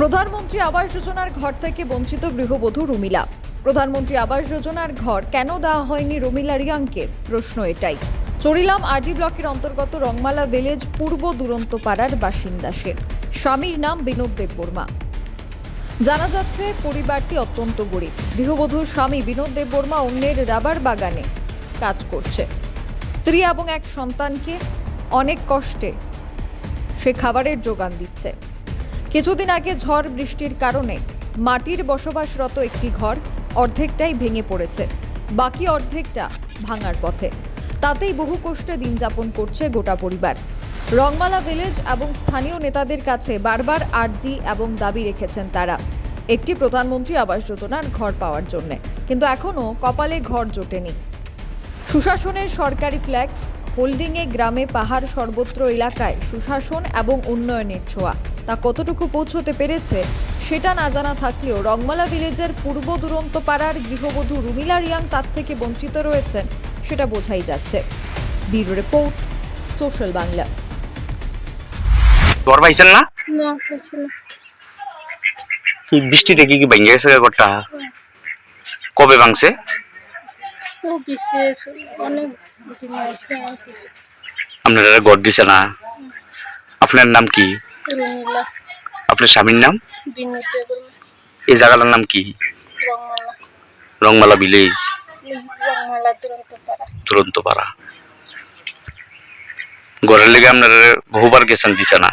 প্রধানমন্ত্রী আবাস যোজনার ঘর থেকে বঞ্চিত গৃহবধূ রুমিলা। প্রধানমন্ত্রী আবাস যোজনার ঘর কেন দেওয়া হয়নি রুমিলা রিয়াংকে? প্রশ্ন এটাই। চরিলাম আরডি ব্লকের অন্তর্গত রংমালা ভিলেজ পূর্ব দুরন্ত পাড়ার বাসিন্দা সে। স্বামীর নাম বিনোদ দেববর্মা। জানা যাচ্ছে, পরিবারটি অত্যন্ত গরিব। গৃহবধূর স্বামী বিনোদ দেববর্মা অন্যের রাবার বাগানে কাজ করছে। স্ত্রী এবং এক সন্তানকে অনেক কষ্টে সে খাবারের যোগান দিচ্ছে। কিছুদিন আগে ঝড় বৃষ্টির কারণে মাটির বসবাসরত একটি ঘর অর্ধেকটাই ভেঙে পড়েছে। বাকি অর্ধেকটা ভাঙার পথে। তাতেই বহু কষ্টে দিন যাপন করছে গোটা পরিবার। রংমালা ভিলেজ এবং স্থানীয় নেতাদের কাছে বারবার আর্জি এবং দাবি রেখেছেন তারা। একটি প্রধানমন্ত্রী আবাস যোজনার ঘর পাওয়ার জন্য। কিন্তু এখনও কপালে ঘর জোটেনি। সুশাসনের সরকারি ফ্ল্যাক্স হোল্ডিংয়ে গ্রামে পাহাড় সর্বত্র এলাকায় সুশাসন এবং উন্নয়নের ছোঁয়া। তা কতটুকু পৌঁছতে পেরেছে সেটা না জানা থাকলেও রংমালা ভিলেজের পূর্ব দুরন্ত পাড়ার গৃহবধূ রুমিলা রিয়াং তার থেকে বঞ্চিত রয়েছেন সেটা বোঝাই যাচ্ছে। Bureau report social Bangla. ঘর পাইছেন না? এই বৃষ্টিতে কি কি ভেঙে গেছে ঘরটা? কবে ভাঙছে? ও বৃষ্টি এসে অনেক দিন আসে আর আপনারা ঘর দিছে না। আপনার নাম কি? রুমিলা। আপনার স্বামীর নাম? এই জায়গাটার নাম কি? রংমালা। রংমালা ভিলেজ। রংমালা দুরন্ত পাড়া তুরন্ত পাড়া ঘরের লেগে আপনারা বহুবার গেছেন দিছে না?